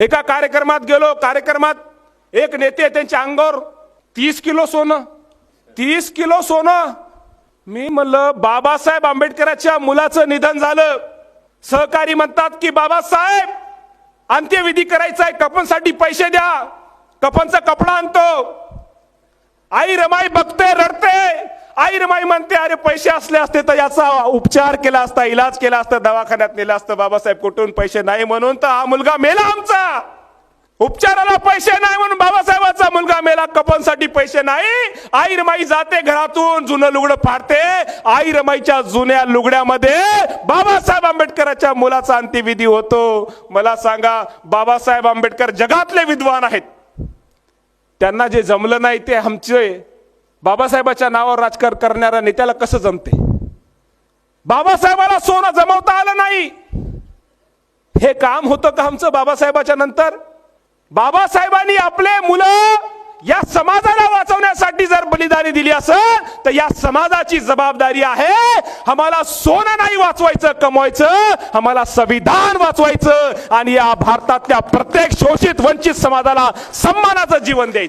एका कार्यक्रमात गेलो कार्यक्रमात एक नेते त्यांच्या अंगावर तीस किलो सोनं तीस किलो सोनं. मी म्हणलं बाबासाहेब आंबेडकरांच्या मुलाचं निधन झालं. सहकारी म्हणतात की बाबासाहेब अंत्यविधी करायचा आहे कपनसाठी पैसे द्या. कपनचा कपडा आणतो. आई रमाई बघते रडते. आई रमाई म्हणते अरे पैसे असले असते तर याचा उपचार केला असता इलाज केला असता दवाखान्यात नेला असतं. बाबासाहेब कुठून पैसे नाही म्हणून तर हा मुलगा मेला आमचा. उपचाराला पैसे नाही म्हणून बाबासाहेबाचा मुलगा मेला. कपनसाठी पैसे नाही. आई रमाई जाते घरातून जुनं लुगडं फाडते. आई रमाईच्या जुन्या लुगड्यामध्ये बाबासाहेब आंबेडकरांच्या मुलाचा अंत्यविधी होतो. मला सांगा बाबासाहेब आंबेडकर जगातले विद्वान आहेत. त्यांना जे जमलं नाही ते आमचे बाबासाहेबाच्या नावावर राजकारण करणाऱ्या नेत्याला कसं जमते? बाबासाहेबाला सोनं जमवता आलं नाही. हे काम होतं का आमचं बाबासाहेबाच्या नंतर? बाबासाहेबांनी आपले मुलं या समाजाला वाचवण्यासाठी जर बलिदानी दिली असेल तर या समाजाची जबाबदारी आहे आम्हाला सोनं नाही वाचवायचं कमवायचं आम्हाला संविधान वाचवायचं आणि या भारतातल्या प्रत्येक शोषित वंचित समाजाला सन्मानाचं जीवन द्यायचं.